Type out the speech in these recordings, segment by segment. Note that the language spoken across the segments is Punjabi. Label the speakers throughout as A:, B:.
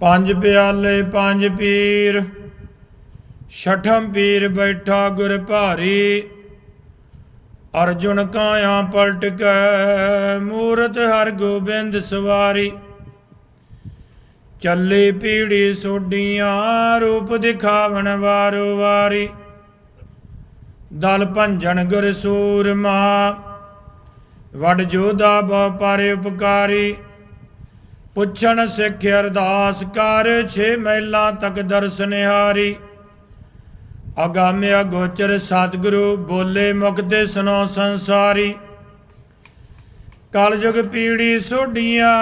A: ਪੰਜ ਪਿਆਲੇ, ਪੰਜ ਪੀਰ, ਛਠਮ ਪੀਰ ਬੈਠਾ ਗੁਰ ਭਾਰੀ। ਅਰਜੁਨ ਕਾਇਆ ਪਲਟ ਕੇ, ਮੂਰਤ ਹਰ ਗੋਬਿੰਦ ਸਵਾਰੀ। ਚੱਲੀ ਪੀੜੀ ਸੋਡੀਆਂ ਰੂਪ ਦਿਖਾਵਣ ਵਾਰੋ ਵਾਰੀ। ਦਲ ਭੰਜਨ ਗੁਰ ਸੂਰਮਾ, ਵਡ ਜੋਦਾ ਬਹੁ ਪਾਰੇ ਉਪਕਾਰੀ। ਪੁੱਛਣ ਸਿੱਖ ਅਰਦਾਸ ਕਰ, ਛੇ ਮਹਿਲਾਂ ਤੱਕ ਦਰਸਨਿਹਾਰੀ ਅਗਾਮਿਆ ਗੋਚਰ ਸਤਿਗੁਰੂ, ਬੋਲੇ ਮੁਕਤੇ ਸੁਨੋ ਸੰਸਾਰੀ। ਕਲਯੁਗ ਪੀੜੀ ਸੋਡੀਆਂ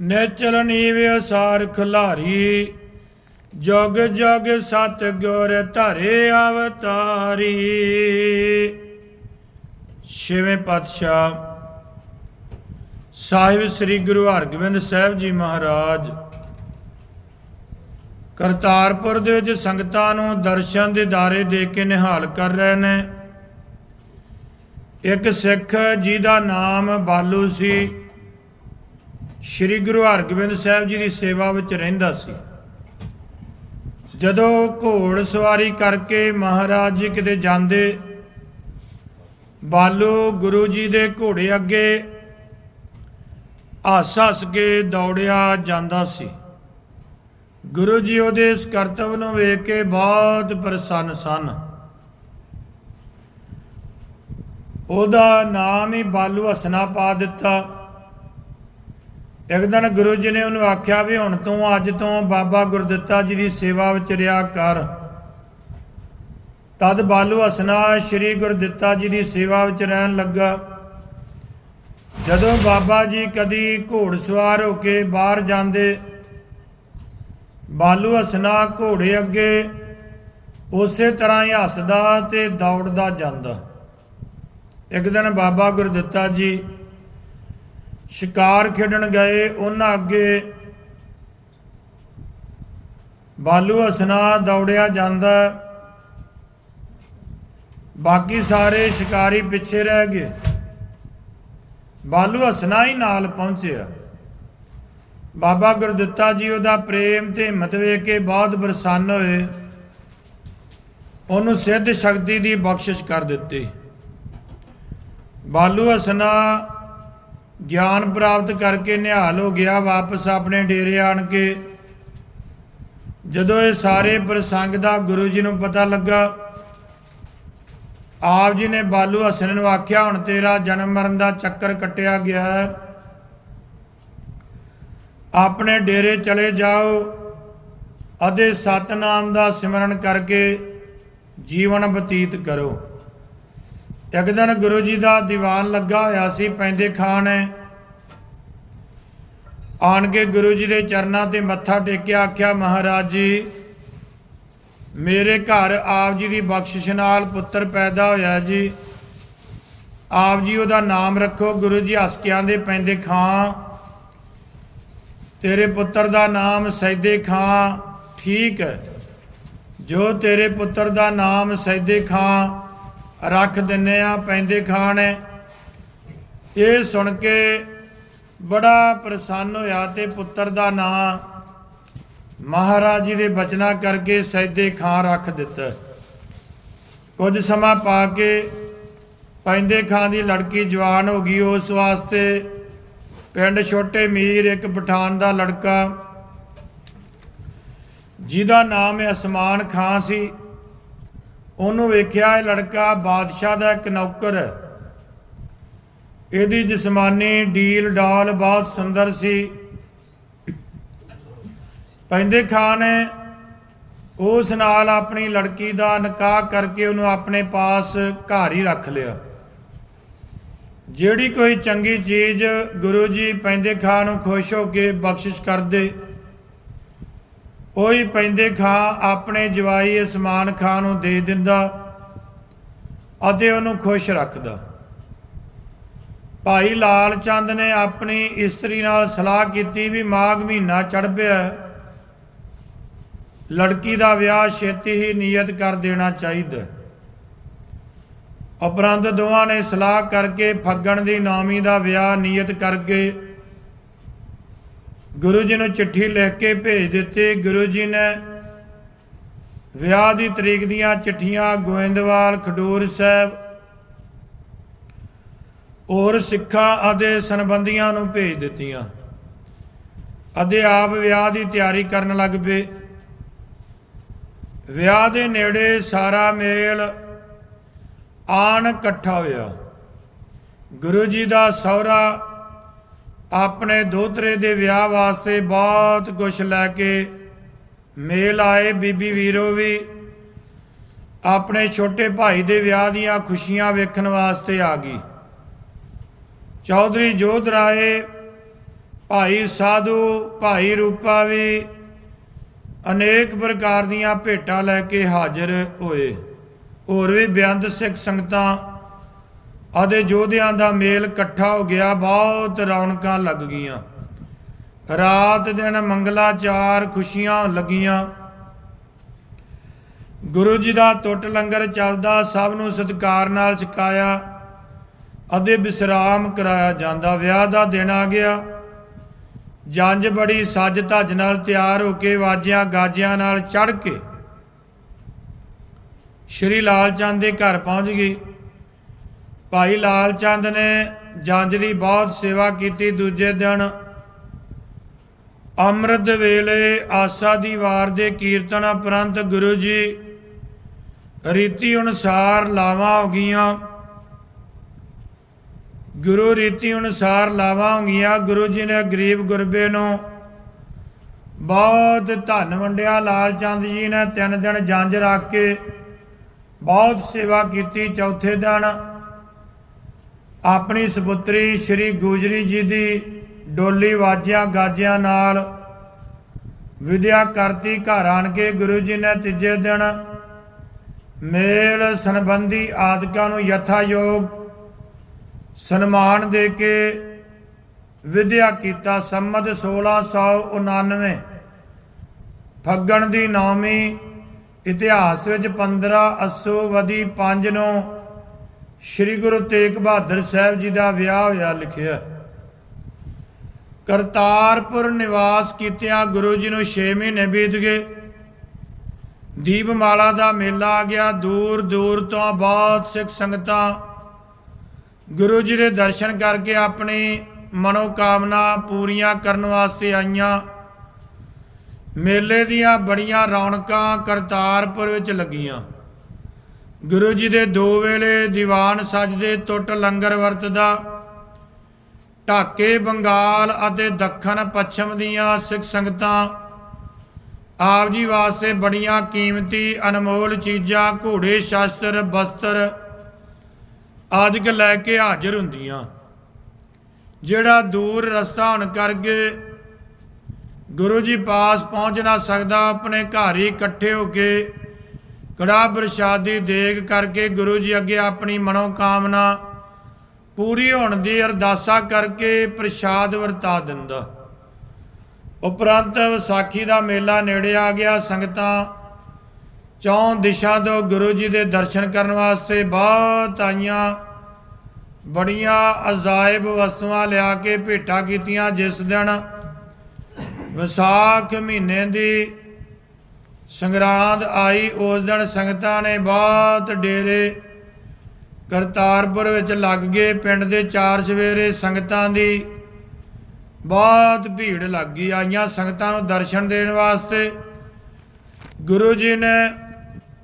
A: ਨੇਚਲ ਨੀਵ ਅਸਾਰ ਖੁਲਾਰੀ। ਜਗ ਜਗ ਸਤ ਗੁਰ ਧਰੇ ਅਵਤਾਰੀ। ਛੇਵੇਂ ਪਾਤਸ਼ਾਹ ਸਾਹਿਬ ਸ੍ਰੀ ਗੁਰੂ ਹਰਗੋਬਿੰਦ ਸਾਹਿਬ ਜੀ ਮਹਾਰਾਜ, ਕਰਤਾਰਪੁਰ ਦੇ ਵਿੱਚ ਸੰਗਤਾਂ ਨੂੰ ਦਰਸ਼ਨ ਦੇ ਦਾਰੇ ਦੇ ਕੇ ਨਿਹਾਲ ਕਰ ਰਹੇ ਨੇ। ਇੱਕ ਸਿੱਖ ਜੀ ਦਾ ਨਾਮ ਬਾਲੂ ਸੀ, ਸ੍ਰੀ ਗੁਰੂ ਹਰਗੋਬਿੰਦ ਸਾਹਿਬ ਜੀ ਦੀ ਸੇਵਾ ਵਿੱਚ ਰਹਿੰਦਾ ਸੀ। ਜਦੋਂ ਘੋੜ ਸਵਾਰੀ ਕਰਕੇ ਮਹਾਰਾਜ ਜੀ ਕਿਤੇ ਜਾਂਦੇ, ਬਾਲੂ ਗੁਰੂ ਜੀ ਦੇ ਘੋੜੇ ਅੱਗੇ ਹੱਸ ਹੱਸ ਕੇ ਦੌੜਿਆ ਜਾਂਦਾ ਸੀ। ਗੁਰੂ ਜੀ ਉਹਦੇ ਇਸ ਕਰਤਵ ਨੂੰ ਵੇਖ ਕੇ ਬਹੁਤ ਪ੍ਰਸੰਨ ਸਨ। ਉਹਦਾ ਨਾਮ ਹੀ ਬਾਲੂ ਹਸਨਾ ਪਾ ਦਿੱਤਾ। ਇੱਕ ਦਿਨ ਗੁਰੂ ਜੀ ਨੇ ਉਹਨੂੰ ਆਖਿਆ ਵੀ ਹੁਣ ਤੂੰ ਅੱਜ ਤੋਂ ਬਾਬਾ ਗੁਰਦਿੱਤਾ ਜੀ ਦੀ ਸੇਵਾ ਵਿੱਚ ਰਿਹਾ ਕਰ। ਤਦ ਬਾਲੂ ਹਸਨਾ ਸ੍ਰੀ ਗੁਰਦਿੱਤਾ ਜੀ ਦੀ ਸੇਵਾ ਵਿੱਚ ਰਹਿਣ ਲੱਗਾ। ਜਦੋਂ ਬਾਬਾ ਜੀ ਕਦੀ ਘੋੜ ਸਵਾਰ ਹੋ ਕੇ ਬਾਹਰ ਜਾਂਦੇ, ਬਾਲੂ ਹਸਨਾ ਘੋੜੇ ਅੱਗੇ, ਉਸੇ ਤਰ੍ਹਾਂ ਹੀ ਹੱਸਦਾ ਤੇ ਦੌੜਦਾ ਜਾਂਦਾ। ਇੱਕ ਦਿਨ ਬਾਬਾ ਗੁਰਦਿੱਤਾ ਜੀ ਸ਼ਿਕਾਰ ਖੇਡਣ ਗਏ, ਉਹਨਾਂ ਅੱਗੇ ਬਾਲੂ ਹਸਨਾ ਦੌੜਿਆ ਜਾਂਦਾ। ਬਾਕੀ ਸਾਰੇ ਸ਼ਿਕਾਰੀ ਪਿੱਛੇ ਰਹਿ ਗਏ। ਬਾਲੂ ਹਸਨਾ ਹੀ ਨਾਲ ਪਹੁੰਚਿਆ। ਬਾਬਾ ਗੁਰਦਿੱਤਾ ਜੀ ਉਹਦਾ ਪ੍ਰੇਮ ਤੇ ਹਿੰਮਤ ਵੇਖ ਕੇ ਬਹੁਤ ਪ੍ਰਸੰਨ ਹੋਏ। ਉਹਨੂੰ ਸਿੱਧ ਸ਼ਕਤੀ ਦੀ ਬਖਸ਼ਿਸ਼ ਕਰ ਦਿੱਤੀ। ਬਾਲੂ ਹਸਨਾ ਗਿਆਨ ਪ੍ਰਾਪਤ ਕਰਕੇ ਨਿਹਾਲ ਹੋ ਗਿਆ, ਵਾਪਸ ਆਪਣੇ ਡੇਰੇ ਆਣ ਕੇ। ਜਦੋਂ ਇਹ ਸਾਰੇ ਪ੍ਰਸੰਗ ਦਾ ਗੁਰੂ ਜੀ ਨੂੰ ਪਤਾ ਲੱਗਾ ਆਪ ਜੀ ਨੇ ਬਾਲੂ ਹਸਨ ਨੂੰ ਆਖਿਆ, ਹੁਣ ਤੇਰਾ ਜਨਮ ਮਰਨ ਦਾ ਚੱਕਰ ਕੱਟਿਆ ਗਿਆ ਹੈ। ਆਪਣੇ ਡੇਰੇ ਚਲੇ ਜਾਓ ਅਤੇ ਸਤਨਾਮ ਦਾ ਸਿਮਰਨ ਕਰਕੇ ਜੀਵਨ ਬਤੀਤ ਕਰੋ। ਇੱਕ ਦਿਨ ਗੁਰੂ ਜੀ ਦਾ ਦੀਵਾਨ ਲੱਗਾ ਹੋਇਆ ਸੀ, ਪੈਂਦੇ ਖਾਨ ਹੈ ਆਣ ਕੇ ਗੁਰੂ ਜੀ ਦੇ ਚਰਨਾਂ ਤੇ ਮੱਥਾ ਟੇਕਿਆ, ਆਖਿਆ, ਮਹਾਰਾਜ ਜੀ ਮੇਰੇ ਘਰ ਆਪ ਜੀ ਦੀ ਬਖਸ਼ਿਸ਼ ਨਾਲ ਪੁੱਤਰ ਪੈਦਾ ਹੋਇਆ ਜੀ। ਆਪ ਜੀ ਉਹਦਾ ਨਾਮ ਰੱਖੋ, ਗੁਰੂ ਜੀ ਹੱਸ ਦੇ ਪੈਂਦੇ ਖਾਂ। ਤੇਰੇ ਪੁੱਤਰ ਦਾ ਨਾਮ ਸੈਦੇ ਖਾਂ, ਠੀਕ ਹੈ। ਜੋ ਤੇਰੇ ਪੁੱਤਰ ਦਾ ਨਾਮ ਸੈਦੇ ਖਾਂ, ਰੱਖ ਦਿੰਨੇ ਆ ਪੈਂਦੇ ਖਾਂ ਨੇ। ਇਹ ਸੁਣ ਕੇ ਬੜਾ ਪ੍ਰਸੰਨ ਹੋਇਆ ਤੇ ਪੁੱਤਰ ਦਾ ਨਾਮ ਮਹਾਰਾਜ ਜੀ ਦੇ ਬਚਨਾ ਕਰਕੇ ਸੈਦੇ ਖਾਂ ਰੱਖ ਦਿੱਤਾ। ਕੁਝ ਸਮਾਂ ਪਾ ਕੇ ਪੈਂਦੇ ਖਾਂ ਦੀ ਲੜਕੀ ਜਵਾਨ ਹੋ ਗਈ। ਉਸ ਵਾਸਤੇ ਪਿੰਡ ਛੋਟੇ ਮੀਰ ਇੱਕ ਪਠਾਨ ਦਾ ਲੜਕਾ, ਜਿਹਦਾ ਨਾਮ ਅਸਮਾਨ ਖਾਂ ਸੀ। ਉਹਨੂੰ ਵੇਖਿਆ ਇਹ ਲੜਕਾ ਬਾਦਸ਼ਾਹ ਦਾ ਇੱਕ ਨੌਕਰ। ਹੈ ਇਹਦੀ ਜਿਸਮਾਨੀ ਡੀਲ ਡਾਲ ਬਹੁਤ ਸੁੰਦਰ ਸੀ। ਪੈਂਦੇ ਖਾਨ ਨੇ ਉਸ ਨਾਲ ਆਪਣੀ ਲੜਕੀ ਦਾ ਨਿਕਾਹ ਕਰਕੇ ਉਹਨੂੰ ਆਪਣੇ ਪਾਸ ਘਰ ਹੀ ਰੱਖ ਲਿਆ। ਜਿਹੜੀ ਕੋਈ ਚੰਗੀ ਚੀਜ਼ ਗੁਰੂ ਜੀ ਪੈਂਦੇ ਖਾਨ ਨੂੰ ਖੁਸ਼ ਹੋ ਕੇ ਬਖਸ਼ਿਸ਼ ਕਰਦੇ, ਉਹੀ ਪੈਂਦੇ ਖਾਂ ਆਪਣੇ ਜਵਾਈ ਇਸਮਾਨ ਖਾਨ ਨੂੰ ਦੇ ਦਿੰਦਾ ਅਤੇ ਉਹਨੂੰ ਖੁਸ਼ ਰੱਖਦਾ। ਭਾਈ ਲਾਲ ਚੰਦ ਨੇ ਆਪਣੀ ਇਸਤਰੀ ਨਾਲ ਸਲਾਹ ਕੀਤੀ ਵੀ ਮਾਘ ਮਹੀਨਾ ਚੜ ਪਿਆ ਲੜਕੀ ਦਾ ਵਿਆਹ ਛੇਤੀ ਹੀ ਨਿਯਤ ਕਰ ਦੇਣਾ ਚਾਹੀਦਾ। ਉਪਰੰਤ ਦੋਵਾਂ ਨੇ ਸਲਾਹ ਕਰਕੇ ਫੱਗਣ ਦੀ ਨਾਮੀ ਦਾ ਵਿਆਹ ਨਿਯਤ ਕਰਕੇ ਗੁਰੂ ਜੀ ਨੂੰ ਚਿੱਠੀ ਲਿਖ ਕੇ ਭੇਜ ਦਿੱਤੀ। ਗੁਰੂ ਜੀ ਨੇ ਵਿਆਹ ਦੀ ਤਰੀਕ ਦੀਆਂ ਚਿੱਠੀਆਂ ਗੋਇੰਦਵਾਲ, ਖਡੂਰ ਸਾਹਿਬ ਔਰ ਸਿੱਖਾਂ ਅਤੇ ਸੰਬੰਧੀਆਂ ਨੂੰ ਭੇਜ ਦਿੱਤੀਆਂ। ਅਤੇ ਆਪ ਵਿਆਹ ਦੀ ਤਿਆਰੀ ਕਰਨ ਲੱਗ ਪਏ। ਵਿਆਹ ਦੇ ਨੇੜੇ ਸਾਰਾ ਮੇਲ ਆਣ ਇਕੱਠਾ ਹੋਇਆ। ਗੁਰੂ ਜੀ ਦਾ ਸਹੁਰਾ ਆਪਣੇ ਦੋਤਰੇ ਦੇ ਵਿਆਹ ਵਾਸਤੇ ਬਹੁਤ ਕੁਝ ਲੈ ਕੇ ਮੇਲ ਆਏ। ਬੀਬੀ ਵੀਰੋ ਵੀ ਆਪਣੇ ਛੋਟੇ ਭਾਈ ਦੇ ਵਿਆਹ ਦੀਆਂ ਖੁਸ਼ੀਆਂ ਵੇਖਣ ਵਾਸਤੇ ਆ ਗਈ। ਚੌਧਰੀ ਜੋਧ ਰਾਏ ਭਾਈ ਸਾਧੂ, ਭਾਈ ਰੂਪਾ ਵੀ ਅਨੇਕ ਪ੍ਰਕਾਰ ਦੀਆਂ ਭੇਟਾਂ ਲੈ ਕੇ ਹਾਜ਼ਰ ਹੋਏ। ਹੋਰ ਵੀ ਬੇਅੰਤ ਸਿੱਖ ਸੰਗਤਾਂ ਆਦੇ ਯੋਧਿਆਂ ਦਾ ਮੇਲ ਇਕੱਠਾ ਹੋ ਗਿਆ, ਬਹੁਤ ਰੌਣਕਾਂ ਲੱਗ ਗਈਆਂ। ਰਾਤ ਦਿਨ ਮੰਗਲਾ ਚਾਰ ਖੁਸ਼ੀਆਂ ਲੱਗੀਆਂ। ਗੁਰੂ ਜੀ ਦਾ ਟੁੱਟ ਲੰਗਰ ਚੱਲਦਾ, ਸਭ ਨੂੰ ਸਤਿਕਾਰ ਨਾਲ ਛਕਾਇਆ ਅਤੇ ਵਿਸਰਾਮ ਕਰਾਇਆ ਜਾਂਦਾ। ਵਿਆਹ ਦਾ ਦਿਨ ਆ ਗਿਆ। ਜੰਜ ਬੜੀ ਸੱਜ ਧੱਜ ਨਾਲ ਤਿਆਰ ਹੋ ਕੇ ਵਾਜਿਆਂ ਗਾਜਿਆਂ ਨਾਲ ਚੜ ਕੇ ਸ਼੍ਰੀ ਲਾਲ ਚੰਦ ਦੇ ਘਰ ਪਹੁੰਚ ਗਈ। ਭਾਈ ਲਾਲ ਚੰਦ ਨੇ ਜੰਜ ਦੀ ਬਹੁਤ ਸੇਵਾ ਕੀਤੀ। ਦੂਜੇ ਦਿਨ ਅੰਮ੍ਰਿਤ ਵੇਲੇ ਆਸਾ ਦੀ ਵਾਰ ਦੇ ਕੀਰਤਨ ਉਪਰੰਤ ਗੁਰੂ ਜੀ ਰੀਤੀ ਅਨੁਸਾਰ ਲਾਵਾਂ ਹੋ ਗਈਆਂ। ਗੁਰੂ ਰੀਤੀ ਅਨੁਸਾਰ ਲਾਵਾਂ ਹੋ ਗਈਆਂ ਗੁਰੂ ਜੀ ਨੇ ਗਰੀਬ ਗੁਰਬੇ ਨੂੰ ਬਹੁਤ ਧਨ ਵੰਡਿਆ। ਲਾਲ ਚੰਦ ਜੀ ਨੇ ਤਿੰਨ ਦਿਨ ਜੰਜ ਰੱਖ ਕੇ ਬਹੁਤ ਸੇਵਾ ਕੀਤੀ। ਚੌਥੇ ਦਿਨ ਆਪਣੀ ਸੁਪੁੱਤਰੀ ਸ੍ਰੀ ਗੁਜਰੀ ਜੀ ਦੀ ਡੋਲੀ ਵਾਜਿਆਂ ਗਾਜਿਆਂ ਨਾਲ ਵਿਦਿਆ ਕਰਤੀ ਘਰ ਆਣ ਕੇ। ਗੁਰੂ ਜੀ ਨੇ ਤੀਜੇ ਦਿਨ ਮੇਲ ਸੰਬੰਧੀ ਆਦਿਕਾਂ ਨੂੰ ਯਥਾ ਯੋਗ ਸਨਮਾਨ ਦੇ ਕੇ ਵਿਦਿਆ ਕੀਤਾ ਸੰਮਤ 1699 ਫੱਗਣ ਦੀ ਨੌਵੀਂ ਇਤਿਹਾਸ ਵਿੱਚ 15 ਅਸੋ ਵਦੀ 5 ਨੂੰ ਸ੍ਰੀ ਗੁਰੂ ਤੇਗ ਬਹਾਦਰ ਸਾਹਿਬ ਜੀ ਦਾ ਵਿਆਹ ਹੋਇਆ ਲਿਖਿਆ। ਕਰਤਾਰਪੁਰ ਨਿਵਾਸ ਕੀਤਿਆਂ ਗੁਰੂ ਜੀ ਨੂੰ 6 ਮਹੀਨੇ ਬੀਤ ਗਏ। ਦੀਪਮਾਲਾ ਦਾ ਮੇਲਾ ਆ ਗਿਆ। ਦੂਰ ਦੂਰ ਤੋਂ ਬਹੁਤ ਸਿੱਖ ਸੰਗਤਾਂ ਗੁਰੂ ਜੀ ਦੇ ਦਰਸ਼ਨ ਕਰਕੇ ਆਪਣੀ ਮਨੋਕਾਮਨਾ ਪੂਰੀਆਂ ਕਰਨ ਵਾਸਤੇ ਆਈਆਂ। ਮੇਲੇ ਦੀਆਂ ਬੜੀਆਂ ਰੌਣਕਾਂ ਕਰਤਾਰਪੁਰ ਵਿੱਚ ਲੱਗੀਆਂ। ਗੁਰੂ ਜੀ ਦੇ ਦੋ ਵੇਲੇ ਦੀਵਾਨ ਸਜਦੇ ਟੁੱਟ ਲੰਗਰ ਵਰਤਦਾ, ਢਾਕੇ ਬੰਗਾਲ ਅਤੇ ਦੱਖਣ ਪੱਛਮ ਦੀਆਂ ਸਿੱਖ ਸੰਗਤਾਂ ਆਪ ਜੀ ਵਾਸਤੇ ਬੜੀਆਂ ਕੀਮਤੀ ਅਨਮੋਲ ਚੀਜ਼ਾਂ, ਘੋੜੇ ਸ਼ਾਸਤਰ, ਬਸਤਰ ਆਦਿਕ ਲੈ ਕੇ ਹਾਜ਼ਰ ਹੁੰਦੀਆਂ। ਜਿਹੜਾ ਦੂਰ ਰਸਤਾ ਹੋਣ ਕਰਕੇ ਗੁਰੂ ਜੀ ਪਾਸ ਪਹੁੰਚ ਨਾ ਸਕਦਾ, ਆਪਣੇ ਘਰ ਹੀ ਇਕੱਠੇ ਹੋ ਕੇ ਕੜਾ ਪ੍ਰਸ਼ਾਦੀ ਦੇਗ ਕਰਕੇ ਗੁਰੂ ਜੀ ਅੱਗੇ ਆਪਣੀ ਮਨੋਕਾਮਨਾ ਪੂਰੀ ਹੋਣ ਦੀ ਅਰਦਾਸਾ ਕਰਕੇ ਪ੍ਰਸ਼ਾਦ ਵਰਤਾ ਦਿੰਦਾ। ਉਪਰੰਤ ਵਿਸਾਖੀ ਦਾ ਮੇਲਾ ਨੇੜੇ ਆ ਗਿਆ, ਸੰਗਤਾਂ ਚੌਂ ਦਿਸ਼ਾ ਤੋਂ ਗੁਰੂ ਜੀ ਦੇ ਦਰਸ਼ਨ ਕਰਨ ਵਾਸਤੇ ਬਹੁਤ ਆਈਆਂ, ਬੜੀਆਂ ਅਜਾਇਬ ਵਸਤੂਆਂ ਲਿਆ ਕੇ ਭੇਟਾ ਕੀਤੀਆਂ ਜਿਸ ਦਿਨ ਵਿਸਾਖ ਮਹੀਨੇ ਦੀ ਸੰਗਰਾਂਦ ਆਈ, ਉਸ ਦਿਨ ਸੰਗਤਾਂ ਨੇ ਬਹੁਤ ਡੇਰੇ ਕਰਤਾਰਪੁਰ ਵਿੱਚ ਲੱਗ ਗਏ। ਪਿੰਡ ਦੇ ਚਾਰ ਸਵੇਰੇ ਸੰਗਤਾਂ ਦੀ ਬਹੁਤ ਭੀੜ ਲੱਗ ਗਈ। ਆਈਆਂ ਸੰਗਤਾਂ ਨੂੰ ਦਰਸ਼ਨ ਦੇਣ ਵਾਸਤੇ ਗੁਰੂ ਜੀ ਨੇ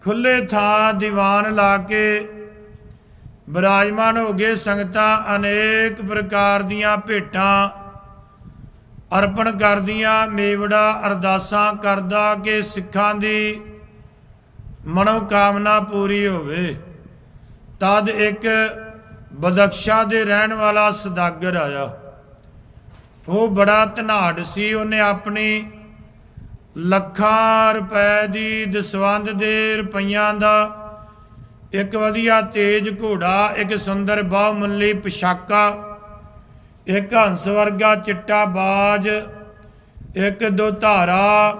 A: ਖੁੱਲੇ ਥਾਂ ਦੀਵਾਨ ਲਾ ਕੇ ਬਿਰਾਜਮਾਨ ਹੋ ਗਏ ਸੰਗਤਾਂ ਅਨੇਕ ਪ੍ਰਕਾਰ ਦੀਆਂ ਭੇਟਾਂ ਅਰਪਣ ਕਰਦੀਆਂ, ਮੇਵੜਾ ਅਰਦਾਸਾਂ ਕਰਦਾ ਕਿ ਸਿੱਖਾਂ ਦੀ ਮਨੋਕਾਮਨਾ ਪੂਰੀ ਹੋਵੇ। ਤਦ ਇੱਕ ਬਦਖਸ਼ਾ ਦੇ ਰਹਿਣ ਵਾਲਾ ਸਦਾਗਰ ਆਇਆ। ਉਹ ਬੜਾ ਧਨਾੜ ਸੀ, ਉਹਨੇ ਆਪਣੀ ਲੱਖਾਂ ਰੁਪਏ ਦੀ ਦਸਵੰਦ ਦੇ ਰੁਪਈਆਂ ਦਾ ਇੱਕ ਵਧੀਆ ਤੇਜ ਘੋੜਾ, ਇੱਕ ਸੁੰਦਰ ਬਹੁਮੁੱਲੀ ਪੋਸ਼ਾਕਾ, ਇੱਕ ਹੰਸ ਵਰਗਾ ਚਿੱਟਾ ਬਾਜ, ਇੱਕ ਦੋ ਧਾਰਾ,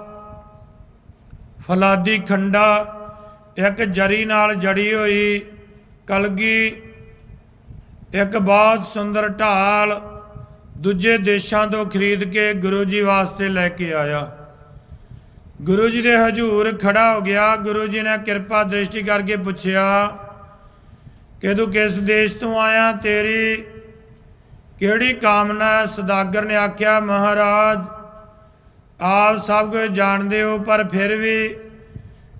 A: ਫਲਾਦੀ ਖੰਡਾ, ਇੱਕ ਜਰੀ ਨਾਲ ਜੜੀ ਹੋਈ ਕਲਗੀ, ਇੱਕ ਬਹੁਤ ਸੁੰਦਰ ਢਾਲ ਦੂਜੇ ਦੇਸ਼ਾਂ ਤੋਂ ਖਰੀਦ ਕੇ ਗੁਰੂ ਜੀ ਵਾਸਤੇ ਲੈ ਕੇ ਆਇਆ। ਗੁਰੂ ਜੀ ਦੇ ਹਜ਼ੂਰ ਖੜਾ ਹੋ ਗਿਆ। ਗੁਰੂ ਜੀ ਨੇ ਕਿਰਪਾ ਦ੍ਰਿਸ਼ਟੀ ਕਰਕੇ ਪੁੱਛਿਆ ਕਿ ਤੂੰ ਕਿਸ ਦੇਸ਼ ਤੋਂ ਆਇਆ? ਤੇਰੀ ਕਿਹੜੀ ਕਾਮਨਾ ਹੈ? ਸਦਾਗਰ ਨੇ ਆਖਿਆ, ਮਹਾਰਾਜ, ਆਪ ਸਭ ਕੁਝ ਜਾਣਦੇ ਹੋ, ਪਰ ਫਿਰ ਵੀ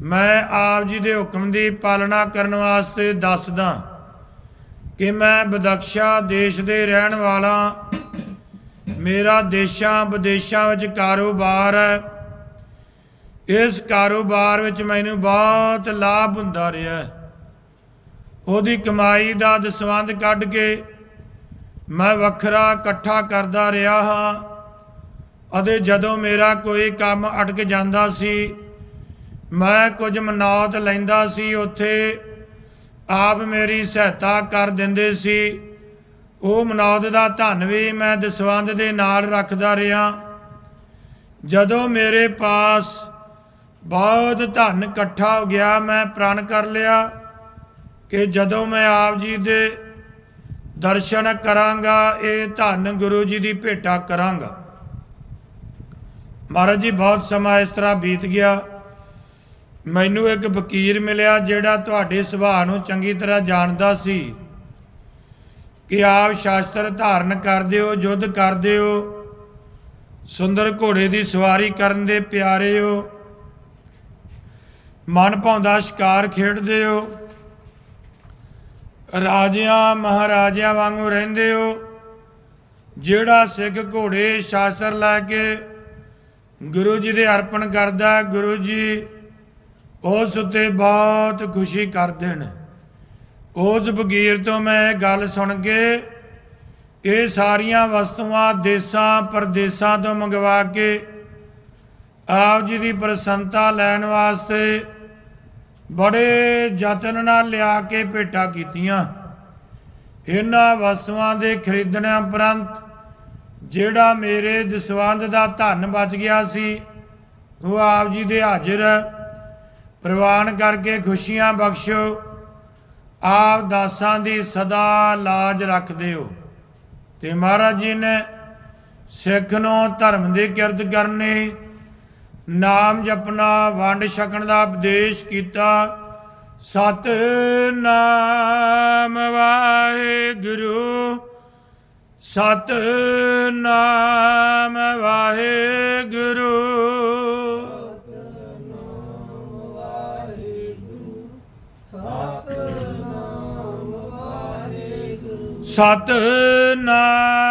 A: ਮੈਂ ਆਪ ਜੀ ਦੇ ਹੁਕਮ ਦੀ ਪਾਲਣਾ ਕਰਨ ਵਾਸਤੇ ਦੱਸਦਾ ਕਿ ਮੈਂ ਬਦਕਸ਼ਾ ਦੇਸ਼ ਦੇ ਰਹਿਣ ਵਾਲਾ। ਮੇਰਾ ਦੇਸ਼ਾਂ ਵਿਦੇਸ਼ਾਂ ਵਿੱਚ ਕਾਰੋਬਾਰ ਹੈ। ਇਸ ਕਾਰੋਬਾਰ ਵਿੱਚ ਮੈਨੂੰ ਬਹੁਤ ਲਾਭ ਹੁੰਦਾ ਰਿਹਾ। ਉਹਦੀ ਕਮਾਈ ਦਾ ਦਸਵੰਧ ਕੱਢ ਕੇ ਮੈਂ ਵੱਖਰਾ ਇਕੱਠਾ ਕਰਦਾ ਰਿਹਾ ਹਾਂ ਅਤੇ ਜਦੋਂ ਮੇਰਾ ਕੋਈ ਕੰਮ ਅਟਕ ਜਾਂਦਾ ਸੀ, ਮੈਂ ਕੁਝ ਮਨੌਤ ਲੈਂਦਾ ਸੀ, ਉੱਥੇ ਆਪ ਮੇਰੀ ਸਹਾਇਤਾ ਕਰ ਦਿੰਦੇ ਸੀ। ਉਹ ਮਨੌਤ ਦਾ ਧਨ ਵੀ ਮੈਂ ਦਸਵੰਧ ਦੇ ਨਾਲ ਰੱਖਦਾ ਰਿਹਾ। ਜਦੋਂ ਮੇਰੇ ਪਾਸ ਬਹੁਤ ਧਨ ਇਕੱਠਾ ਹੋ ਗਿਆ, ਮੈਂ ਪ੍ਰਣ ਕਰ ਲਿਆ ਕਿ ਜਦੋਂ ਮੈਂ ਆਪ ਜੀ ਦੇ ਦਰਸ਼ਨ ਕਰਾਂਗਾ, ਇਹ ਧਨ ਗੁਰੂ ਜੀ ਦੀ ਭੇਟਾ ਕਰਾਂਗਾ। ਮਹਾਰਾਜ ਜੀ, ਬਹੁਤ ਸਮਾਂ ਇਸ ਤਰ੍ਹਾਂ ਬੀਤ ਗਿਆ। ਮੈਨੂੰ ਇੱਕ ਵਕੀਰ ਮਿਲਿਆ ਜਿਹੜਾ ਤੁਹਾਡੇ ਸੁਭਾਅ ਨੂੰ ਚੰਗੀ ਤਰ੍ਹਾਂ ਜਾਣਦਾ ਸੀ ਕਿ ਆਪ ਸ਼ਾਸਤਰ ਧਾਰਨ ਕਰਦੇ ਹੋ, ਯੁੱਧ ਕਰਦੇ ਹੋ, ਸੁੰਦਰ ਘੋੜੇ ਦੀ ਸਵਾਰੀ ਕਰਨ ਦੇ ਪਿਆਰੇ ਹੋ। ਮਨ ਭਾਉਂਦਾ ਸ਼ਿਕਾਰ ਖੇਡਦੇ ਹੋ। ਰਾਜਿਆਂ ਮਹਾਰਾਜਿਆਂ ਵਾਂਗੂ ਰਹਿੰਦੇ ਹੋ। ਜਿਹੜਾ ਸਿੱਖ ਘੋੜੇ ਸ਼ਾਸਤਰ ਲੈ ਕੇ ਗੁਰੂ ਜੀ ਦੇ ਅਰਪਣ ਕਰਦਾ ਗੁਰੂ ਜੀ, ਉਸ ਉੱਤੇ ਬਹੁਤ ਖੁਸ਼ੀ ਕਰਦੇ ਨੇ। ਉਸ ਫਕੀਰ ਤੋਂ ਮੈਂ ਇਹ ਗੱਲ ਸੁਣ ਕੇ ਇਹ ਸਾਰੀਆਂ ਵਸਤੂਆਂ ਦੇਸਾਂ ਪਰਦੇਸਾਂ ਤੋਂ ਮੰਗਵਾ ਕੇ ਆਪ ਜੀ ਦੀ ਪ੍ਰਸੰਨਤਾ ਲੈਣ ਵਾਸਤੇ ਬੜੇ ਯਤਨ ਨਾਲ ਲਿਆ ਕੇ ਭੇਟਾ ਕੀਤੀਆਂ। ਇਹਨਾਂ ਵਸਤੂਆਂ ਦੇ ਖਰੀਦਣ ਉਪਰੰਤ ਜਿਹੜਾ ਮੇਰੇ ਦਸਵੰਧ ਦਾ ਧਨ ਬਚ ਗਿਆ ਸੀ, ਉਹ ਆਪ ਜੀ ਦੇ ਹਾਜ਼ਰ ਪ੍ਰਵਾਨ ਕਰਕੇ ਖੁਸ਼ੀਆਂ ਬਖਸ਼ੋ। ਆਪ ਦਾਸਾਂ ਦੀ ਸਦਾ ਲਾਜ ਰੱਖਦੇ ਹੋ ਤੇ ਮਹਾਰਾਜ ਜੀ ਨੇ ਸਿੱਖ ਨੂੰ ਧਰਮ ਦੀ ਕਿਰਤ ਕਰਨੀ ਨਾਮ ਜਪਣਾ, ਵੰਡ ਛਕਣ ਦਾ ਉਪਦੇਸ਼ ਕੀਤਾ। ਸਤ ਨਾਮ ਵਾਹਿਗੁਰੂ। ਸਤ ਨਾਮ ਵਾਹਿਗੁਰੂ। ਸਤ ਨਾਮ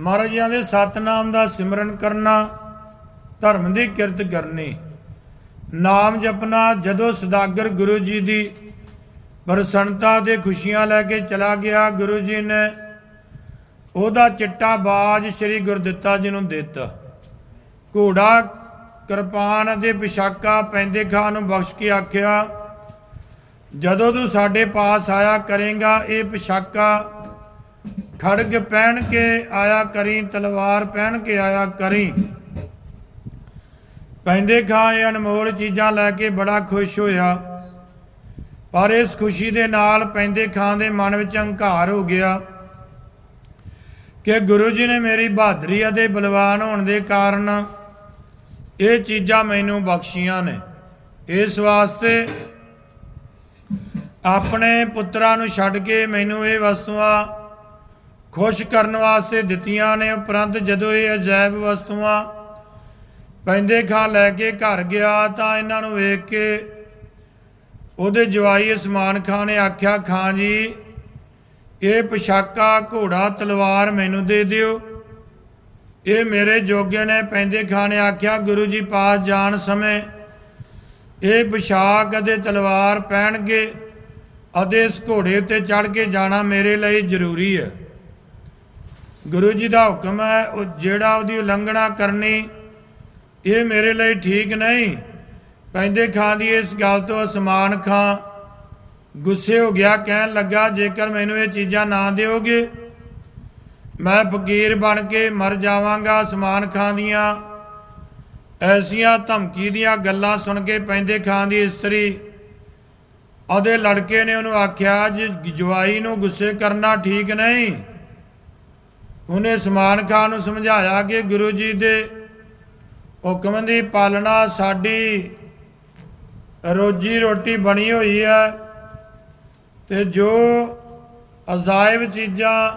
A: ਮਹਾਰਾਜ ਜੀ ਦੇ ਸਤਨਾਮ ਦਾ ਸਿਮਰਨ ਕਰਨਾ, ਧਰਮ ਦੀ ਕਿਰਤ ਕਰਨੀ। ਨਾਮ ਜਪਣਾ, ਜਦੋਂ ਸਦਾਗਰ ਗੁਰੂ ਜੀ ਦੀ ਪ੍ਰਸੰਨਤਾ ਦੇ ਖੁਸ਼ੀਆਂ ਲੈ ਕੇ ਚਲਾ ਗਿਆ, ਗੁਰੂ ਜੀ ਨੇ ਉਹਦਾ ਚਿੱਟਾ ਬਾਜ ਸ੍ਰੀ ਗੁਰਦਿੱਤਾ ਜੀ ਨੂੰ ਦਿੱਤਾ। ਘੋੜਾ ਕਿਰਪਾਨ ਅਤੇ ਪਿਸ਼ਾਕਾ ਪੈਂਦੇ ਖਾਂ ਨੂੰ ਬਖਸ਼ ਕੇ ਆਖਿਆ ਜਦੋਂ ਤੂੰ ਸਾਡੇ ਪਾਸ ਆਇਆ ਕਰੇਗਾ, ਇਹ ਪਿਸ਼ਾਕਾ ਖੜਗ ਪਹਿਨ ਕੇ ਆਇਆ ਕਰੀ, ਤਲਵਾਰ ਪਹਿਨ ਕੇ ਆਇਆ ਕਰੀ। ਪੈਂਦੇ ਖਾਂ ਇਹ ਅਨਮੋਲ ਚੀਜ਼ਾਂ ਲੈ ਕੇ ਬੜਾ ਖੁਸ਼ ਹੋਇਆ। ਪਰ ਇਸ ਖੁਸ਼ੀ ਦੇ ਨਾਲ ਪੈਂਦੇ ਖਾਂ ਦੇ ਮਨ ਵਿੱਚ ਹੰਕਾਰ ਹੋ ਗਿਆ ਕਿ ਗੁਰੂ ਜੀ ਨੇ ਮੇਰੀ ਬਹਾਦਰੀ ਅਤੇ ਬਲਵਾਨ ਹੋਣ ਦੇ ਕਾਰਨ ਇਹ ਚੀਜ਼ਾਂ ਮੈਨੂੰ ਬਖਸ਼ੀਆਂ ਨੇ। ਇਸ ਵਾਸਤੇ ਆਪਣੇ ਪੁੱਤਰਾਂ ਨੂੰ ਛੱਡ ਕੇ ਮੈਨੂੰ ਇਹ ਵਸਤੂਆਂ ਖੁਸ਼ ਕਰਨ ਵਾਸਤੇ ਦਿੱਤੀਆਂ ਨੇ। ਉਪਰੰਤ ਜਦੋਂ ਇਹ ਅਜਾਇਬ ਵਸਤੂਆਂ ਪੈਂਦੇ ਖਾਂ ਲੈ ਕੇ ਘਰ ਗਿਆ ਤਾਂ ਇਹਨਾਂ ਨੂੰ ਵੇਖ ਕੇ ਉਹਦੇ ਜਵਾਈ ਉਸਮਾਨ ਖਾਨ ਨੇ ਆਖਿਆ, ਖਾਂ ਜੀ, ਇਹ ਪੋਸ਼ਾਕਾ ਘੋੜਾ ਤਲਵਾਰ ਮੈਨੂੰ ਦੇ ਦਿਓ। ਇਹ ਮੇਰੇ ਜੋਗੇ ਨੇ ਪੈਂਦੇ ਖਾਂ ਨੇ ਆਖਿਆ, ਗੁਰੂ ਜੀ, ਪਾਸ ਜਾਣ ਸਮੇਂ ਇਹ ਪੋਸ਼ਾਕ ਅਤੇ ਤਲਵਾਰ ਪਹਿਣਗੇ ਅਤੇ ਇਸ ਘੋੜੇ ਉੱਤੇ ਚੜ ਕੇ ਜਾਣਾ ਮੇਰੇ ਲਈ ਜ਼ਰੂਰੀ ਹੈ। ਗੁਰੂ ਜੀ ਦਾ ਹੁਕਮ ਹੈ, ਉਹ ਜਿਹੜਾ ਉਹਦੀ ਉਲੰਘਣਾ ਕਰਨੀ, ਇਹ ਮੇਰੇ ਲਈ ਠੀਕ ਨਹੀਂ। ਪੈਂਦੇ ਖਾਂ ਦੀ ਇਸ ਗੱਲ ਤੋਂ ਅਸਮਾਨ ਖਾਂ। ਗੁੱਸੇ ਹੋ ਗਿਆ, ਕਹਿਣ ਲੱਗਾ, ਜੇਕਰ ਮੈਨੂੰ ਇਹ ਚੀਜ਼ਾਂ ਨਾ ਦਿਓਗੇ, ਮੈਂ ਫਕੀਰ ਬਣ ਕੇ ਮਰ ਜਾਵਾਂਗਾ। ਅਸਮਾਨ ਖਾਂ ਦੀਆਂ ਐਸੀਆਂ ਧਮਕੀ ਦੀਆਂ ਗੱਲਾਂ ਸੁਣ ਕੇ ਪੈਂਦੇ ਖਾਂ ਦੀ ਇਸਤਰੀ ਉਹਦੇ ਲੜਕੇ ਨੇ ਉਹਨੂੰ ਆਖਿਆ ਜੀ ਜਵਾਈ ਨੂੰ ਗੁੱਸੇ ਕਰਨਾ ਠੀਕ ਨਹੀਂ। ਉਹਨੇ ਸਮਾਨ ਖਾਨ ਨੂੰ ਸਮਝਾਇਆ ਕਿ ਗੁਰੂ ਜੀ ਦੇ ਹੁਕਮ ਦੀ ਪਾਲਣਾ ਸਾਡੀ ਰੋਜੀ ਰੋਟੀ ਬਣੀ ਹੋਈ ਹੈ ਤੇ ਜੋ ਅਜ਼ਾਇਬ ਚੀਜ਼ਾਂ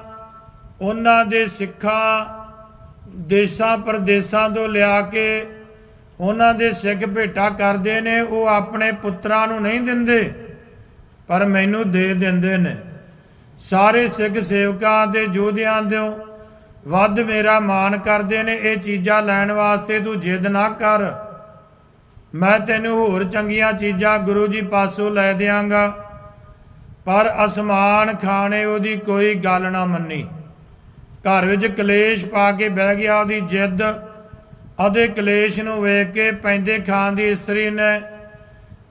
A: ਉਹਨਾਂ ਦੇ ਸਿੱਖਾਂ, ਦੇਸ਼ਾਂ ਪ੍ਰਦੇਸ਼ਾਂ ਤੋਂ ਲਿਆ ਕੇ ਉਹਨਾਂ ਦੇ ਸਿੱਖ ਭੇਟਾ ਕਰਦੇ ਨੇ, ਉਹ ਆਪਣੇ ਪੁੱਤਰਾਂ ਨੂੰ ਨਹੀਂ ਦਿੰਦੇ। ਪਰ ਮੈਨੂੰ ਦੇ ਦਿੰਦੇ ਨੇ। ਸਾਰੇ ਸਿੱਖ ਸੇਵਕਾਂ ਤੇ ਯੋਧਿਆਂ ਦੇ ਵੱਧ ਮੇਰਾ ਮਾਣ ਕਰਦੇ ਨੇ। ਇਹ ਚੀਜ਼ਾਂ ਲੈਣ ਵਾਸਤੇ ਤੂੰ ਜਿੱਦ ਨਾ ਕਰ। ਮੈਂ ਤੈਨੂੰ ਹੋਰ ਚੰਗੀਆਂ ਚੀਜ਼ਾਂ ਗੁਰੂ ਜੀ ਪਾਸੋਂ ਲੈ ਦਿਆਂਗਾ। ਪਰ ਅਸਮਾਨ ਖਾਣੇ ਉਹਦੀ ਕੋਈ ਗੱਲ ਨਾ ਮੰਨੀ। ਘਰ ਵਿੱਚ ਕਲੇਸ਼ ਪਾ ਕੇ ਬਹਿ ਗਿਆ ਉਹਦੀ ਜਿੱਦ। ਉਹਦੇ ਕਲੇਸ਼ ਨੂੰ ਵੇਖ ਕੇ ਪੈਂਦੇ ਖਾਨ ਦੀ ਇਸਤਰੀ ਨੇ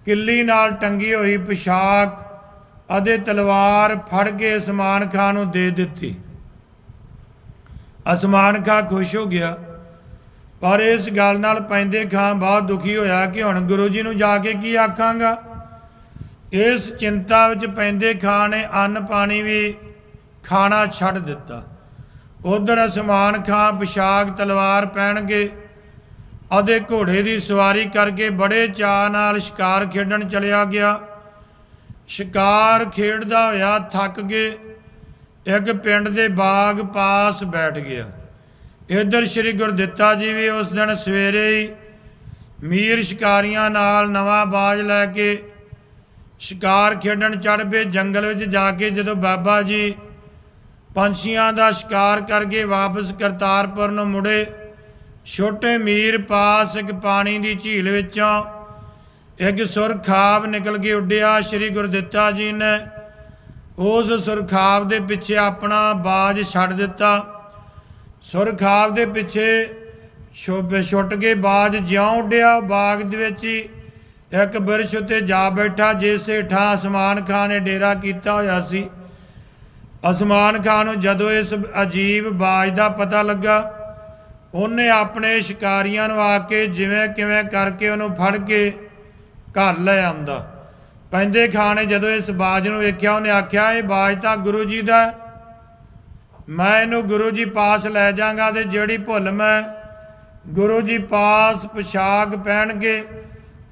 A: ਕਿੱਲੀ ਨਾਲ ਟੰਗੀ ਹੋਈ ਪੋਸ਼ਾਕ ਅਤੇ ਤਲਵਾਰ ਫੜ ਕੇ ਅਸਮਾਨ ਖਾਨ ਨੂੰ ਦੇ ਦਿੱਤੀ। ਅਸਮਾਨ ਖਾਨ ਖੁਸ਼ ਹੋ ਗਿਆ, ਪਰ ਇਸ ਗੱਲ ਨਾਲ ਪੈਂਦੇ ਖਾਂ ਬਹੁਤ ਦੁਖੀ ਹੋਇਆ ਕਿ ਹੁਣ ਗੁਰੂ ਜੀ ਨੂੰ ਜਾ ਕੇ ਕੀ ਆਖਾਂਗਾ? ਇਸ ਚਿੰਤਾ ਵਿੱਚ ਪੈਂਦੇ ਖਾਂ ਨੇ ਅੰਨ ਪਾਣੀ ਵੀ ਖਾਣਾ ਛੱਡ ਦਿੱਤਾ। ਉਧਰ ਅਸਮਾਨ ਖਾਂ ਪਿਸ਼ਾਕ ਤਲਵਾਰ ਪਹਿਣਗੇ ਅਤੇ ਘੋੜੇ ਦੀ ਸਵਾਰੀ ਕਰਕੇ ਬੜੇ ਚਾਅ ਨਾਲ ਸ਼ਿਕਾਰ ਖੇਡਣ ਚਲਿਆ ਗਿਆ। ਸ਼ਿਕਾਰ ਖੇਡਦਾ ਹੋਇਆ ਥੱਕ ਕੇ ਇੱਕ ਪਿੰਡ ਦੇ ਬਾਗ ਪਾਸ ਬੈਠ ਗਿਆ। ਇਧਰ ਸ੍ਰੀ ਗੁਰਦਿੱਤਾ ਜੀ ਵੀ ਉਸ ਦਿਨ ਸਵੇਰੇ ਹੀ ਮੀਰ ਸ਼ਿਕਾਰੀਆਂ ਨਾਲ ਨਵਾਂ ਬਾਜ ਲੈ ਕੇ ਸ਼ਿਕਾਰ ਖੇਡਣ ਚੜ ਪਏ। ਜੰਗਲ ਵਿੱਚ ਜਾ ਕੇ ਜਦੋਂ ਬਾਬਾ ਜੀ ਪੰਛੀਆਂ ਦਾ ਸ਼ਿਕਾਰ ਕਰਕੇ ਵਾਪਸ ਕਰਤਾਰਪੁਰ ਨੂੰ ਮੁੜੇ, ਛੋਟੇ ਮੀਰ ਪਾਸ ਇੱਕ ਪਾਣੀ ਦੀ ਝੀਲ ਵਿੱਚੋਂ ਇੱਕ ਸੁਰਖਾਬ ਨਿਕਲ ਕੇ ਉੱਡਿਆ ਸ੍ਰੀ ਗੁਰਦਿੱਤਾ ਜੀ ਨੇ। ਉਸ ਸੁਰਖਾਬ ਦੇ ਪਿੱਛੇ ਆਪਣਾ ਬਾਜ ਛੱਡ ਦਿੱਤਾ। ਸੁਰਖਾਬ ਦੇ ਪਿੱਛੇ ਛੋਬੇ ਛੁੱਟ ਕੇ ਬਾਜ ਜਿਉਂ ਉੱਡਿਆ। ਬਾਗ ਦੇ ਵਿੱਚ ਹੀ ਇੱਕ ਬਿਰਛ ਉੱਤੇ ਜਾ ਬੈਠਾ, ਜਿਸ ਹੇਠਾਂ ਅਸਮਾਨ ਖਾਨ ਨੇ ਡੇਰਾ ਕੀਤਾ ਹੋਇਆ ਸੀ। ਅਸਮਾਨ ਖਾਨ ਨੂੰ ਜਦੋਂ ਇਸ ਅਜੀਬ ਬਾਜ ਦਾ ਪਤਾ ਲੱਗਾ, ਉਹਨੇ ਆਪਣੇ ਸ਼ਿਕਾਰੀਆਂ ਨੂੰ ਆ ਕੇ ਜਿਵੇਂ ਕਿਵੇਂ ਕਰਕੇ ਉਹਨੂੰ ਫੜ ਕੇ ਘਰ ਲੈ ਆਂਦਾ ਪੈਂਦੇ ਖਾਨ ਨੇ ਜਦੋਂ ਇਸ ਬਾਜ ਨੂੰ ਵੇਖਿਆ, ਉਹਨੇ ਆਖਿਆ, ਇਹ ਬਾਜ ਤਾਂ ਗੁਰੂ ਜੀ ਦਾ ਮੈਂ ਇਹਨੂੰ ਗੁਰੂ ਜੀ ਪਾਸ ਲੈ ਜਾਵਾਂਗਾ ਤੇ ਜਿਹੜੀ ਭੁੱਲ ਮੈਂ ਗੁਰੂ ਜੀ ਪਾਸ ਪੋਸ਼ਾਕ ਪਹਿਨਗੇ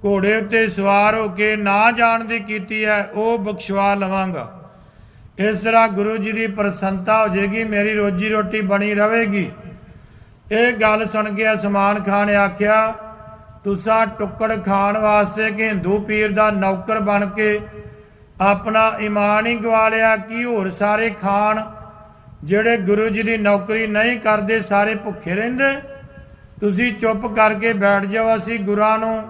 A: ਘੋੜੇ ਉੱਤੇ ਸਵਾਰ ਹੋ ਕੇ ਨਾ ਜਾਣ ਦੀ ਕੀਤੀ ਹੈ, ਉਹ ਬਖਸ਼ਵਾ ਲਵਾਂਗਾ। ਇਸ ਤਰ੍ਹਾਂ ਗੁਰੂ ਜੀ ਦੀ ਪ੍ਰਸੰਨਤਾ ਹੋ ਜਾਏਗੀ, ਮੇਰੀ ਰੋਜੀ ਰੋਟੀ ਬਣੀ ਰਹੇਗੀ। ਇਹ ਗੱਲ ਸੁਣ ਕੇ ਅਸਮਾਨ ਖਾਨ ਨੇ ਆਖਿਆ ਤੁਸਾਂ ਟੁੱਕੜ ਖਾਣ ਵਾਸਤੇ ਕਿ ਹਿੰਦੂ ਪੀਰ ਦਾ ਨੌਕਰ ਬਣ ਕੇ ਆਪਣਾ ਇਮਾਨ ਹੀ ਗਵਾ ਲਿਆ, ਕਿ ਹੋਰ ਸਾਰੇ ਖਾਣ ਜਿਹੜੇ ਗੁਰੂ ਜੀ ਦੀ ਨੌਕਰੀ ਨਹੀਂ ਕਰਦੇ, ਸਾਰੇ ਭੁੱਖੇ ਰਹਿੰਦੇ? ਤੁਸੀਂ ਚੁੱਪ ਕਰਕੇ ਬੈਠ ਜਾਓ, ਅਸੀਂ ਗੁਰਾਂ ਨੂੰ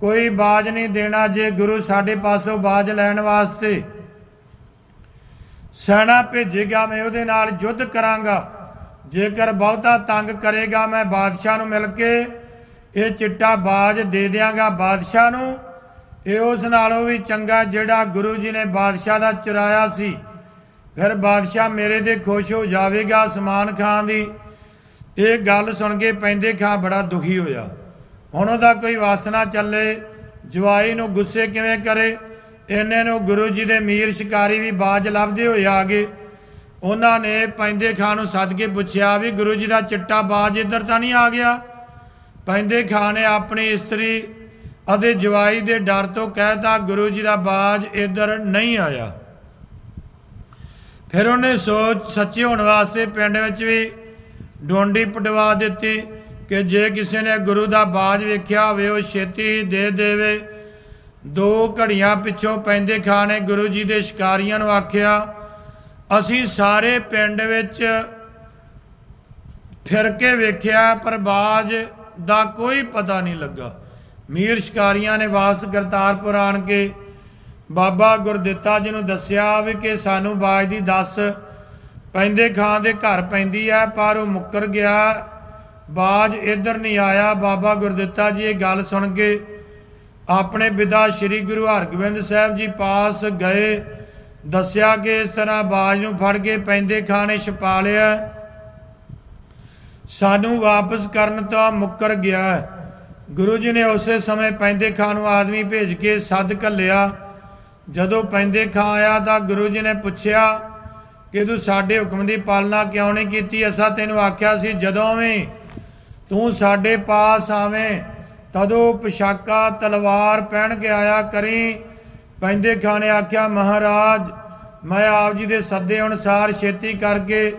A: ਕੋਈ ਬਾਜ ਨਹੀਂ ਦੇਣਾ ਜੇ ਗੁਰੂ ਸਾਡੇ ਪਾਸੋਂ ਬਾਜ ਲੈਣ ਵਾਸਤੇ। ਸੈਨਾ ਭੇਜੇਗਾ, ਮੈਂ ਉਹਦੇ ਨਾਲ ਯੁੱਧ ਕਰਾਂਗਾ। ਜੇਕਰ ਬਹੁਤਾ ਤੰਗ ਕਰੇਗਾ, ਮੈਂ ਬਾਦਸ਼ਾਹ ਨੂੰ ਮਿਲ ਕੇ ਇਹ ਚਿੱਟਾ ਬਾਜ ਦੇ ਦਿਆਂਗਾ ਬਾਦਸ਼ਾਹ ਨੂੰ। ਇਹ ਉਸ ਨਾਲੋਂ ਵੀ ਚੰਗਾ ਜਿਹੜਾ ਗੁਰੂ ਜੀ ਨੇ ਬਾਦਸ਼ਾਹ ਦਾ ਚੁਰਾਇਆ ਸੀ। ਫਿਰ ਬਾਦਸ਼ਾਹ ਮੇਰੇ ਤੇ ਖੁਸ਼ ਹੋ ਜਾਵੇਗਾ ਸਮਾਨ ਖਾਨ ਦੀ। ਇਹ ਗੱਲ ਸੁਣ ਕੇ ਪੈਂਦੇ ਖਾਂ ਬੜਾ ਦੁਖੀ ਹੋਇਆ। ਹੁਣ ਉਹਦਾ ਕੋਈ ਵਾਸਨਾ ਚੱਲੇ, ਜਵਾਈ ਨੂੰ ਗੁੱਸੇ ਕਿਵੇਂ ਕਰੇ? ਇਹਨੇ ਨੂੰ ਗੁਰੂ ਜੀ ਦੇ ਮੀਰ ਸ਼ਿਕਾਰੀ ਵੀ ਬਾਜ ਲੱਭਦੇ ਹੋਏ ਆ ਗਏ। ਉਹਨਾਂ ਨੇ ਪੈਂਦੇ ਖਾਂ ਨੂੰ ਸੱਦ ਕੇ ਪੁੱਛਿਆ ਵੀ ਗੁਰੂ ਜੀ ਦਾ ਚਿੱਟਾ ਬਾਜ ਇੱਧਰ ਤਾਂ ਨਹੀਂ ਆ ਗਿਆ? ਪੈਂਦੇ ਖਾਂ ਨੇ ਆਪਣੀ ਇਸਤਰੀ ਅਤੇ ਜਵਾਈ ਦੇ ਡਰ ਤੋਂ ਕਹਿਤਾ, ਗੁਰੂ ਜੀ ਦਾ ਬਾਜ ਇੱਧਰ ਨਹੀਂ ਆਇਆ। ਫਿਰ ਉਹਨੇ ਸੋਚ ਸੱਚੇ ਹੋਣ ਵਾਸਤੇ ਪਿੰਡ ਵਿੱਚ ਵੀ ਡੋਂਡੀ ਪਟਵਾ ਦਿੱਤੀ ਕਿ ਜੇ ਕਿਸੇ ਨੇ ਗੁਰੂ ਦਾ ਬਾਜ ਵੇਖਿਆ ਹੋਵੇ, ਉਹ ਛੇਤੀ ਦੇ ਦੇਵੇ। ਦੋ ਘੜੀਆਂ ਪਿੱਛੋਂ ਪੈਂਦੇ ਖਾਣੇ ਗੁਰੂ ਜੀ ਦੇ ਸ਼ਿਕਾਰੀਆਂ ਨੂੰ ਆਖਿਆ, ਅਸੀਂ ਸਾਰੇ ਪਿੰਡ ਵਿੱਚ ਫਿਰ ਕੇ ਵੇਖਿਆ ਪਰ ਬਾਜ ਦਾ ਕੋਈ ਪਤਾ ਨਹੀਂ ਲੱਗਾ। ਮੀਰ ਸ਼ਿਕਾਰੀਆਂ ਨੇ ਵਾਪਸ ਕਰਤਾਰਪੁਰ ਆਣ ਕੇ ਬਾਬਾ ਗੁਰਦਿੱਤਾ ਜੀ ਨੂੰ ਦੱਸਿਆ ਵੀ ਕਿ ਸਾਨੂੰ ਬਾਜ ਦੀ ਦੱਸ ਪੈਂਦੇ ਖਾਂ ਦੇ ਘਰ ਪੈਂਦੀ ਹੈ ਪਰ ਉਹ ਮੁੱਕਰ ਗਿਆ। ਬਾਜ ਇੱਧਰ ਨਹੀਂ ਆਇਆ। ਬਾਬਾ ਗੁਰਦਿੱਤਾ ਜੀ ਇਹ ਗੱਲ ਸੁਣ ਕੇ ਆਪਣੇ ਪਿਤਾ ਸ੍ਰੀ ਗੁਰੂ ਹਰਗੋਬਿੰਦ ਸਾਹਿਬ ਜੀ ਪਾਸ ਗਏ। ਦੱਸਿਆ ਕਿ ਇਸ ਤਰ੍ਹਾਂ ਬਾਜ ਨੂੰ ਫੜ ਕੇ ਪੈਂਦੇ ਖਾਂ ਨੇ ਛਪਾ ਲਿਆ। ਸਾਨੂੰ ਵਾਪਸ ਕਰਨ ਤੋਂ ਮੁੱਕਰ ਗਿਆ। ਗੁਰੂ ਜੀ ਨੇ ਉਸੇ ਸਮੇਂ ਪੈਂਦੇ ਖਾਂ ਨੂੰ ਆਦਮੀ ਭੇਜ ਕੇ ਸੱਦ ਘੱਲਿਆ। ਜਦੋਂ ਪੈਂਦੇ ਖਾਂ ਆਇਆ ਤਾਂ ਗੁਰੂ ਜੀ ਨੇ ਪੁੱਛਿਆ ਕਿ ਤੂੰ ਸਾਡੇ ਹੁਕਮ ਦੀ ਪਾਲਣਾ ਕਿਉਂ ਨਹੀਂ ਕੀਤੀ? ਅਸਾਂ ਤੈਨੂੰ ਆਖਿਆ ਸੀ, ਜਦੋਂ ਵੀ ਤੂੰ ਸਾਡੇ ਪਾਸ ਆਵੇਂ, ਤਦੋਂ ਪਿਸ਼ਾਕਾ, ਤਲਵਾਰ ਪਹਿਨ ਕੇ ਆਇਆ ਕਰੀ। ਪੈਂਦੇ ਖਾਂ ਨੇ ਆਖਿਆ, ਮਹਾਰਾਜ, ਮੈਂ ਆਪ ਜੀ ਦੇ ਸੱਦੇ ਅਨੁਸਾਰ ਛੇਤੀ ਕਰਕੇ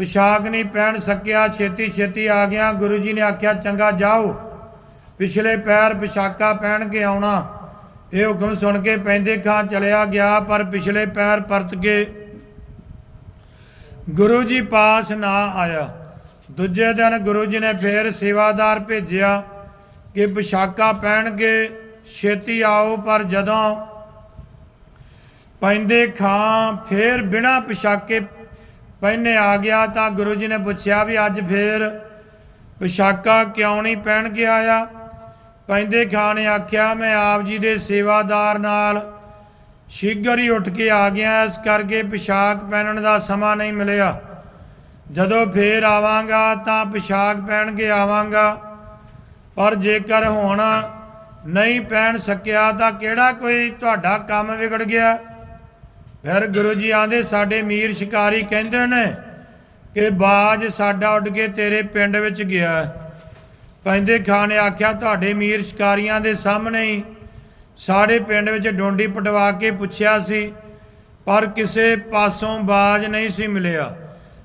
A: ਪਿਸ਼ਾਕ ਨਹੀਂ ਪਹਿਨ ਸਕਿਆ, ਛੇਤੀ ਛੇਤੀ ਆ ਗਿਆ। ਗੁਰੂ ਜੀ ਨੇ ਆਖਿਆ, ਚੰਗਾ, ਜਾਓ। ਪਿਛਲੇ ਪੈਰ ਪਿਸ਼ਾਕਾ ਪਹਿਨ ਕੇ ਆਉਣਾ। ਇਹ ਹੁਕਮ ਸੁਣ ਕੇ ਪੈਂਦੇ ਖਾਂ ਚਲਿਆ ਗਿਆ, ਪਰ ਪਿਛਲੇ ਪੈਰ ਪਰਤ ਕੇ ਗੁਰੂ ਜੀ ਪਾਸ ਨਾ ਆਇਆ। ਦੂਜੇ ਦਿਨ ਗੁਰੂ ਜੀ ਨੇ ਫੇਰ ਸੇਵਾਦਾਰ ਭੇਜਿਆ ਕਿ ਵਿਸ਼ਾਕਾ ਪਹਿਨ ਕੇ ਛੇਤੀ ਆਓ, ਪਰ ਜਦੋਂ ਪੈਂਦੇ ਖਾਂ ਫੇਰ ਬਿਨਾ ਪਿਸ਼ਾਕੇ ਪਹਿਨੇ ਆ ਗਿਆ ਤਾਂ ਗੁਰੂ ਜੀ ਨੇ ਪੁੱਛਿਆ ਵੀ ਅੱਜ ਫੇਰ ਪਿਸ਼ਾਕਾ ਕਿਉਂ ਨਹੀਂ ਪਹਿਨ ਕੇ ਆਇਆ? ਪੈਂਦੇ ਖਾਂ ਨੇ ਆਖਿਆ, ਮੈਂ ਆਪ ਜੀ ਦੇ ਸੇਵਾਦਾਰ ਨਾਲ ਸ਼ੀਘਰ ਹੀ ਉੱਠ ਕੇ ਆ ਗਿਆ, ਇਸ ਕਰਕੇ ਪਿਸ਼ਾਕ ਪਹਿਨਣ ਦਾ ਸਮਾਂ ਨਹੀਂ ਮਿਲਿਆ। ਜਦੋਂ ਫੇਰ ਆਵਾਂਗਾ ਤਾਂ ਪਿਸ਼ਾਕ ਪਹਿਨ ਕੇ ਆਵਾਂਗਾ। ਪਰ ਜੇਕਰ ਹੁਣ ਨਹੀਂ ਪਹਿਨ ਸਕਿਆ ਤਾਂ ਕਿਹੜਾ ਕੋਈ ਤੁਹਾਡਾ ਕੰਮ ਵਿਗੜ ਗਿਆ? ਫਿਰ ਗੁਰੂ ਜੀ ਆਂਦੇ, ਸਾਡੇ ਮੀਰ ਸ਼ਿਕਾਰੀ ਕਹਿੰਦੇ ਨੇ ਕਿ ਬਾਜ ਸਾਡਾ ਉੱਡ ਕੇ ਤੇਰੇ ਪਿੰਡ ਵਿੱਚ ਗਿਆ। ਪੈਂਦੇ ਖਾਂ ਨੇ ਆਖਿਆ, ਤੁਹਾਡੇ ਮੀਰ ਸ਼ਿਕਾਰੀਆਂ ਦੇ ਸਾਹਮਣੇ ਹੀ ਸਾਡੇ ਪਿੰਡ ਵਿੱਚ ਡੋਂਡੀ ਪਟਵਾ ਕੇ ਪੁੱਛਿਆ ਸੀ, ਪਰ ਕਿਸੇ ਪਾਸੋਂ ਬਾਜ ਨਹੀਂ ਸੀ ਮਿਲਿਆ।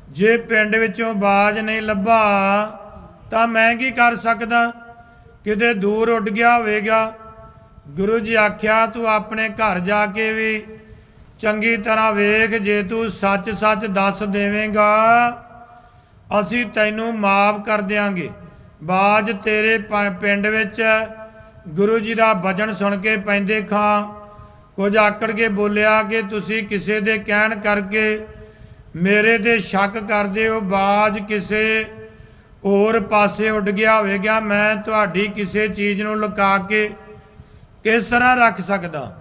A: ਜੇ ਪਿੰਡ ਵਿੱਚੋਂ ਬਾਜ ਨਹੀਂ ਲੱਭਾ, ਤਾਂ ਮੈਂ ਕੀ ਕਰ ਸਕਦਾ? ਕਿਤੇ ਦੂਰ ਉੱਡ ਗਿਆ ਹੋਵੇਗਾ। ਗੁਰੂ ਜੀ ਆਖਿਆ, ਤੂੰ ਆਪਣੇ ਘਰ ਜਾ ਕੇ ਵੀ ਚੰਗੀ ਤਰ੍ਹਾਂ ਵੇਖ, ਜੇ ਤੂੰ ਸੱਚ ਸੱਚ ਦੱਸ ਦੇਵੇਂਗਾ, ਅਸੀਂ ਤੈਨੂੰ ਮਾਫ ਕਰ ਦਿਆਂਗੇ। ਬਾਜ ਤੇਰੇ ਪਿੰਡ ਵਿੱਚ ਗੁਰੂ ਜੀ ਦਾ ਵਚਨ ਸੁਣ ਕੇ ਪੈਂਦੇ ਖਾਂ। ਕੁਝ ਆਕੜ ਕੇ ਬੋਲਿਆ ਕਿ ਤੁਸੀਂ ਕਿਸੇ ਦੇ ਕਹਿਣ ਕਰਕੇ ਮੇਰੇ ਤੇ ਸ਼ੱਕ ਕਰਦੇ ਹੋ, ਬਾਜ ਕਿਸੇ ਹੋਰ ਪਾਸੇ ਉੱਡ ਗਿਆ ਹੋਵੇਗਾ, ਮੈਂ ਤੁਹਾਡੀ ਕਿਸੇ ਚੀਜ਼ ਨੂੰ ਲੁਕਾ ਕੇ ਕਿਸ ਤਰ੍ਹਾਂ ਰੱਖ ਸਕਦਾ?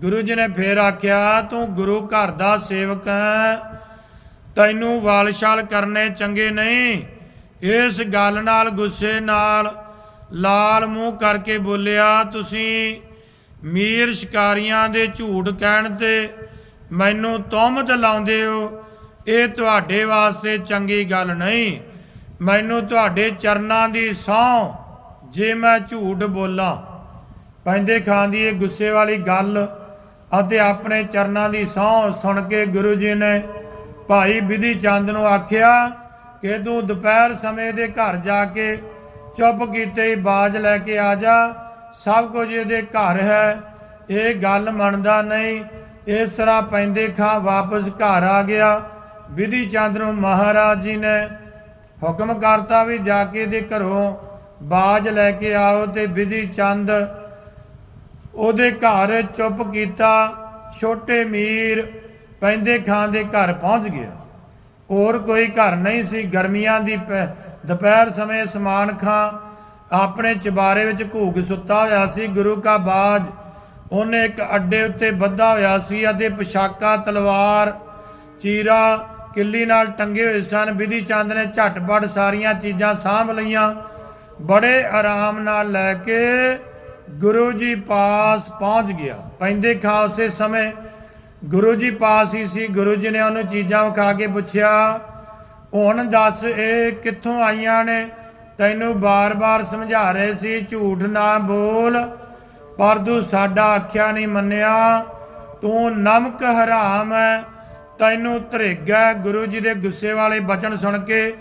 A: ਗੁਰੂ ਜੀ ਨੇ ਫੇਰ ਆਖਿਆ, ਤੂੰ ਗੁਰੂ ਘਰ ਦਾ ਸੇਵਕ ਹੈ। ਤੈਨੂੰ ਵਾਲਸ਼ਾਲ ਕਰਨੇ ਚੰਗੇ ਨਹੀਂ। ਇਸ ਗੱਲ ਨਾਲ ਗੁੱਸੇ ਨਾਲ ਲਾਲ ਮੂੰਹ ਕਰਕੇ ਬੋਲਿਆ, ਤੁਸੀਂ ਮੀਰ ਸ਼ਿਕਾਰੀਆਂ ਦੇ ਝੂਠ ਕਹਿਣ ਤੇ ਮੈਨੂੰ ਤੋਹਮਤ ਲਾਉਂਦੇ ਹੋ। ਇਹ ਤੁਹਾਡੇ ਵਾਸਤੇ ਚੰਗੀ ਗੱਲ ਨਹੀਂ। ਮੈਨੂੰ ਤੁਹਾਡੇ ਚਰਨਾਂ ਦੀ ਸਹੁੰ ਜੇ ਮੈਂ ਝੂਠ ਬੋਲਾਂ। ਪੈਂਦੇ ਖਾਂ ਦੀ ਇਹ ਗੁੱਸੇ ਵਾਲੀ ਗੱਲ ਅਤੇ ਆਪਣੇ ਚਰਨਾਂ ਦੀ ਸਹੁੰ ਸੁਣ ਕੇ ਗੁਰੂ ਜੀ ਨੇ ਭਾਈ ਵਿਧੀ ਚੰਦ ਨੂੰ ਆਖਿਆ, ਕਿ ਤੂੰ ਦੁਪਹਿਰ ਸਮੇਂ ਦੇ ਘਰ ਜਾ ਕੇ ਚੁੱਪ ਕੀਤੇ ਹੀ ਬਾਜ ਲੈ ਕੇ ਆ ਜਾ। ਸਭ ਕੁਝ ਇਹਦੇ ਘਰ ਹੈ। ਇਹ ਗੱਲ ਮੰਨਦਾ ਨਹੀਂ। ਇਸ ਤਰ੍ਹਾਂ ਪੈਂਦੇ ਖਾਂ ਵਾਪਸ ਘਰ ਆ ਗਿਆ। ਵਿਧੀ ਚੰਦ ਨੂੰ ਮਹਾਰਾਜ ਜੀ ਨੇ ਹੁਕਮ ਕਰਤਾ ਵੀ ਜਾ ਕੇ ਦੇ ਘਰੋਂ ਬਾਜ ਲੈ ਕੇ ਆਓ ਤੇ ਵਿਧੀ ਚੰਦ ਉਹਦੇ ਘਰ ਚੁੱਪ ਕੀਤਾ, ਛੋਟੇ ਮੀਰ ਪੈਂਦੇ ਖਾਂ ਦੇ ਘਰ ਪਹੁੰਚ ਗਿਆ। ਹੋਰ ਕੋਈ ਘਰ ਨਹੀਂ ਸੀ। ਗਰਮੀਆਂ ਦੀ ਪੈ- ਦੁਪਹਿਰ ਸਮੇਂ ਸਮਾਨ ਖਾਂ ਆਪਣੇ ਚਬਾਰੇ ਵਿੱਚ ਘੂਕ ਸੁੱਤਾ ਹੋਇਆ ਸੀ। ਗੁਰੂ ਕਾ ਬਾਜ, ਉਹਨੇ ਇੱਕ ਅੱਡੇ ਉੱਤੇ ਬੱਧਾ ਹੋਇਆ ਸੀ ਅਤੇ ਪੋਸ਼ਾਕਾਂ, ਤਲਵਾਰ, ਚੀਰਾ, ਕਿੱਲੀ ਨਾਲ ਟੰਗੇ ਹੋਏ ਸਨ। ਵਿਧੀ ਚੰਦ ਨੇ ਝਟਪਟ ਸਾਰੀਆਂ ਚੀਜ਼ਾਂ ਸਾਂਭ ਲਈਆਂ। ਬੜੇ ਆਰਾਮ ਨਾਲ ਲੈ ਕੇ ਗੁਰੂ ਜੀ ਪਾਸ ਪਹੁੰਚ ਗਿਆ। ਪੈਂਦੇ ਖਾਂ ਉਸੇ ਸਮੇਂ ਗੁਰੂ ਜੀ ਪਾਸ ਹੀ ਸੀ। ਗੁਰੂ ਜੀ ਨੇ ਉਹਨੂੰ ਚੀਜ਼ਾਂ ਵਿਖਾ ਕੇ ਪੁੱਛਿਆ, ਹੁਣ ਦੱਸ ਇਹ ਕਿੱਥੋਂ ਆਈਆਂ ਨੇ? ਤੈਨੂੰ ਬਾਰ-ਬਾਰ ਸਮਝਾ ਰਹੇ ਸੀ, ਝੂਠ ਨਾ ਬੋਲ। ਪਰ ਤੂੰ ਸਾਡਾ ਆਖਿਆ ਨਹੀਂ ਮੰਨਿਆ। ਤੂੰ ਨਮਕ ਹਰਾਮ ਹੈ ਤੈਨੂੰ ਧਰੇਗਾ ਗੁਰੂ ਜੀ ਦੇ ਗੁੱਸੇ ਵਾਲੇ ਬਚਨ ਸੁਣ ਕੇ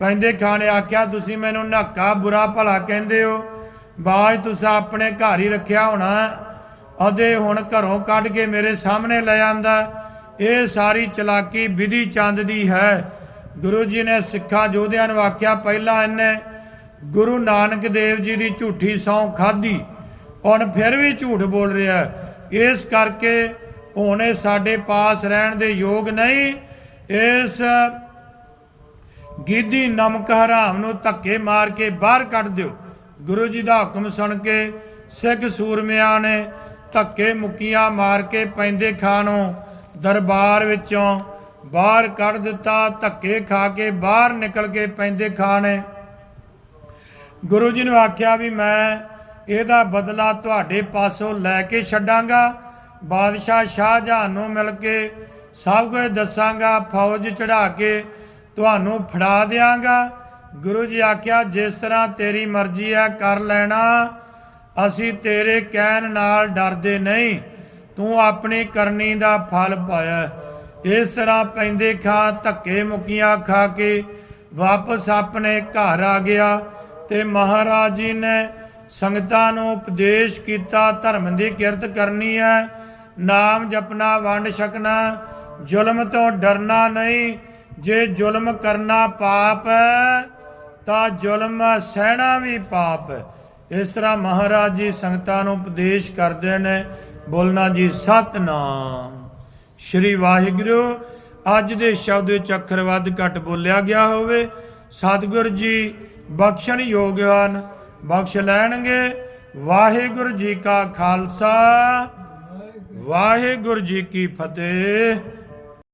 A: ਪੈਂਦੇ ਖਾਣੇ ਆਖਿਆ, ਤੁਸੀਂ ਮੈਨੂੰ ਨੱਕਾ ਬੁਰਾ ਭਲਾ ਕਹਿੰਦੇ ਹੋ। ਬਾਜ ਤੁਸੀਂ ਆਪਣੇ ਘਰ ਹੀ ਰੱਖਿਆ ਹੋਣਾ। ਅਦੇ ਹੁਣ ਘਰੋਂ ਕੱਢ ਕੇ ਮੇਰੇ ਸਾਹਮਣੇ ਲੈ ਆਂਦਾ। ਇਹ ਸਾਰੀ ਚਲਾਕੀ ਵਿਧੀ ਚੰਦ ਦੀ ਹੈ। ਗੁਰੂ ਜੀ ਨੇ ਸਿੱਖਾਂ ਯੋਧਿਆਂ ਨੂੰ ਆਖਿਆ, ਪਹਿਲਾਂ ਇਹਨੇ ਗੁਰੂ ਨਾਨਕ ਦੇਵ ਜੀ ਦੀ ਝੂਠੀ ਸੌਂ ਖਾਧੀ। ਹੁਣ ਫਿਰ ਵੀ ਝੂਠ ਬੋਲ ਰਿਹਾ ਇਸ ਕਰਕੇ ਹੁਣ ਇਹ ਸਾਡੇ ਪਾਸ ਰਹਿਣ ਦੇ ਯੋਗ ਨਹੀਂ। ਇਸ ਗਿੱਧੀ ਨਮਕ ਹਰਾਮ ਨੂੰ ਧੱਕੇ ਮਾਰ ਕੇ ਬਾਹਰ ਕੱਢ ਦਿਓ। ਗੁਰੂ ਜੀ ਦਾ ਹੁਕਮ ਸੁਣ ਕੇ ਸਿੱਖ ਸੂਰਮਿਆਂ ਨੇ ਧੱਕੇ ਮੁੱਕੀਆਂ ਮਾਰ ਕੇ ਪੈਂਦੇ ਖਾਂ ਨੂੰ ਦਰਬਾਰ ਵਿੱਚੋਂ ਬਾਹਰ ਕੱਢ ਦਿੱਤਾ, ਧੱਕੇ ਖਾ ਕੇ ਬਾਹਰ ਨਿਕਲ ਕੇ ਪੈਂਦੇ ਖਾਂ ਨੇ ਗੁਰੂ ਜੀ ਨੂੰ ਆਖਿਆ ਵੀ ਮੈਂ ਇਹਦਾ ਬਦਲਾ ਤੁਹਾਡੇ ਪਾਸੋਂ ਲੈ ਕੇ ਛੱਡਾਂਗਾ। ਬਾਦਸ਼ਾਹ ਸ਼ਾਹਜਹਾਨ ਨੂੰ ਮਿਲ ਕੇ ਸਭ ਕੁਝ ਦੱਸਾਂਗਾ, ਫੌਜ ਚੜਾ ਕੇ ਤੁਹਾਨੂੰ ਫੜਾ ਦਿਆਂਗਾ। ਗੁਰੂ ਜੀ ਆਖਿਆ, ਜਿਸ ਤਰ੍ਹਾਂ ਤੇਰੀ ਮਰਜ਼ੀ ਹੈ, ਕਰ ਲੈਣਾ। ਅਸੀਂ ਤੇਰੇ ਕਹਿਣ ਨਾਲ ਡਰਦੇ ਨਹੀਂ। ਤੂੰ ਆਪਣੀ ਕਰਨੀ ਦਾ ਫਲ ਪਾਇਆ। ਇਸ ਤਰ੍ਹਾਂ ਪੈਂਦੇ ਖਾ, ਧੱਕੇ ਮੁੱਕੀਆਂ ਖਾ ਕੇ ਵਾਪਸ ਆਪਣੇ ਘਰ ਆ ਗਿਆ ਤੇ ਮਹਾਰਾਜ ਜੀ ਨੇ ਸੰਗਤਾਂ ਨੂੰ ਉਪਦੇਸ਼ ਕੀਤਾ, ਧਰਮ ਦੀ ਕਿਰਤ ਕਰਨੀ ਹੈ। ਨਾਮ ਜਪਣਾ, ਵੰਡ ਛਕਣਾ, ਜ਼ੁਲਮ ਤੋਂ ਡਰਨਾ ਨਹੀਂ। ਜੇ ਜ਼ੁਲਮ ਕਰਨਾ ਪਾਪ ਹੈ ਤਾਂ ਜ਼ੁਲਮ ਸਹਿਣਾ ਵੀ ਪਾਪ। ਇਸ ਤਰ੍ਹਾਂ ਮਹਾਰਾਜ ਜੀ ਸੰਗਤਾਂ ਨੂੰ ਉਪਦੇਸ਼ ਕਰਦੇ ਨੇ, ਬੋਲਣਾ ਜੀ, ਸਤਨਾਮ। ਸ਼੍ਰੀ ਵਾਹਿਗੁਰੂ, ਅੱਜ ਦੇ ਸ਼ਬਦ ਵਿੱਚ ਅੱਖਰ ਵੱਧ ਘੱਟ ਬੋਲਿਆ ਗਿਆ ਹੋਵੇ। ਸਤਿਗੁਰ ਜੀ, ਬਖਸ਼ਣ ਯੋਗ ਹਨ ਬਖਸ਼ ਲੈਣਗੇ। ਵਾਹਿਗੁਰੂ ਜੀ ਕਾ ਖਾਲਸਾ, ਵਾਹਿਗੁਰੂ ਜੀ ਕੀ ਫਤਿਹ।